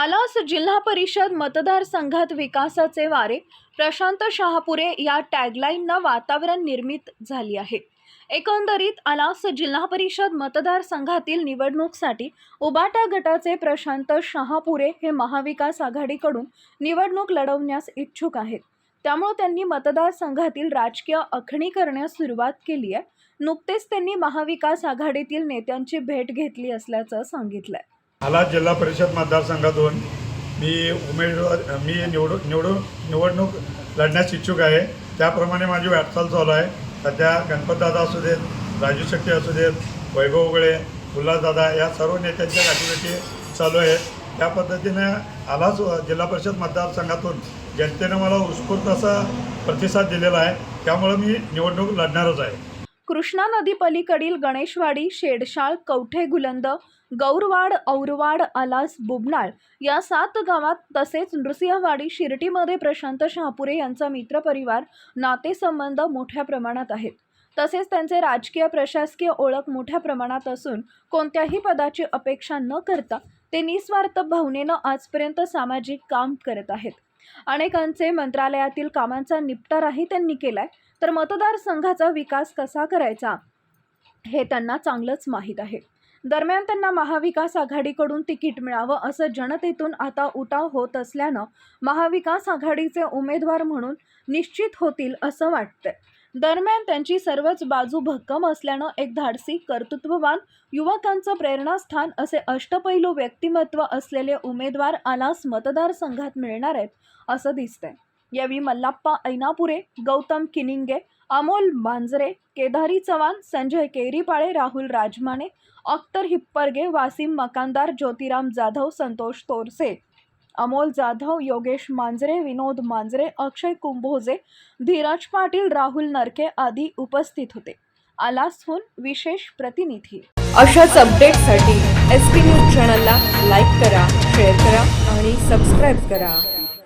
आलास जिल्हा परिषद मतदारसंघात विकासाचे वारे. प्रशांत शहापुरे या टॅगलाईननं वातावरण निर्मित झाली आहे. एकंदरीत आलास जिल्हा परिषद मतदारसंघातील निवडणूकसाठी उबाटा गटाचे प्रशांत शहापुरे हे महाविकास आघाडीकडून निवडणूक लढवण्यास इच्छुक आहेत. त्यामुळे त्यांनी मतदारसंघातील राजकीय आखणी करण्यास सुरुवात केली आहे. नुकतेच त्यांनी महाविकास आघाडीतील नेत्यांची भेट घेतली असल्याचं सांगितलंय. मला जिल्हा परिषद मतदारसंघातून. मी उमेदवार मी निवडू निवडून निवडणूक लढण्यास इच्छुक आहे. त्याप्रमाणे माझी वाटचाल चालू आहे. सध्या गणपतदादा असू देत राजू शक्ती असू देत वैभव उगळे उल्हासदादा या सर्व नेत्यांच्या गाठीभेटी चालू आहेत. त्या पद्धतीने आलाच जिल्हा परिषद मतदारसंघातून जनतेनं मला उत्स्फूर्त असा प्रतिसाद दिलेला आहे. त्यामुळं मी निवडणूक लढणारच आहे. कृष्णा नदी पलीकडील गणेशवाडी शेडशाळ कवठे गुलंद गौरवाड औरवाड आलास बुबनाळ या सात गावात तसेच नृसिंहवाडी शिर्टीमध्ये प्रशांत शहापुरे यांचा मित्रपरिवार नातेसंबंध मोठ्या प्रमाणात आहेत. तसेच त्यांचे राजकीय प्रशासकीय ओळख मोठ्या प्रमाणात असून कोणत्याही पदाची अपेक्षा न करता ते निस्वार्थ भावनेनं आजपर्यंत सामाजिक काम करत आहेत. अनेकांचे मंत्रालयातील कामांचा निपटाराही त्यांनी केलाय. तर मतदारसंघाचा विकास कसा करायचा? हे त्यांना चांगलंच माहीत आहे. दरम्यान त्यांना महाविकास आघाडीकडून तिकीट मिळावं असं जनतेतून आता उठाव होत असल्यानं महाविकास आघाडीचे उमेदवार म्हणून निश्चित होतील असं वाटतंय. दरम्यान त्यांची सर्वच बाजू भक्कम असल्यानं एक धाडसी कर्तृत्ववान युवकांचं प्रेरणास्थान असे अष्टपैलू व्यक्तिमत्व असलेले उमेदवार आलास मतदारसंघात मिळणार आहेत असं दिसतंय. यावेळी मल्लाप्पा ऐनापुरे गौतम किनिंगे अमोल मांजरे केदारी चव्हाण संजय केरीपाळे राहुल राजमाने अख्तर हिप्परगे वासिम मकानदार ज्योतिराम जाधव संतोष तोरसे अमोल जाधव योगेश मांजरे विनोद मांजरे अक्षय कुंभोजे धीरज पाटील राहुल नरके आदी उपस्थित होते. आलासहून विशेष प्रतिनिधी. अशाच अपडेटसाठी एस टी न्यूज चॅनलला लाईक करा शेअर करा आणि सबस्क्राईब करा.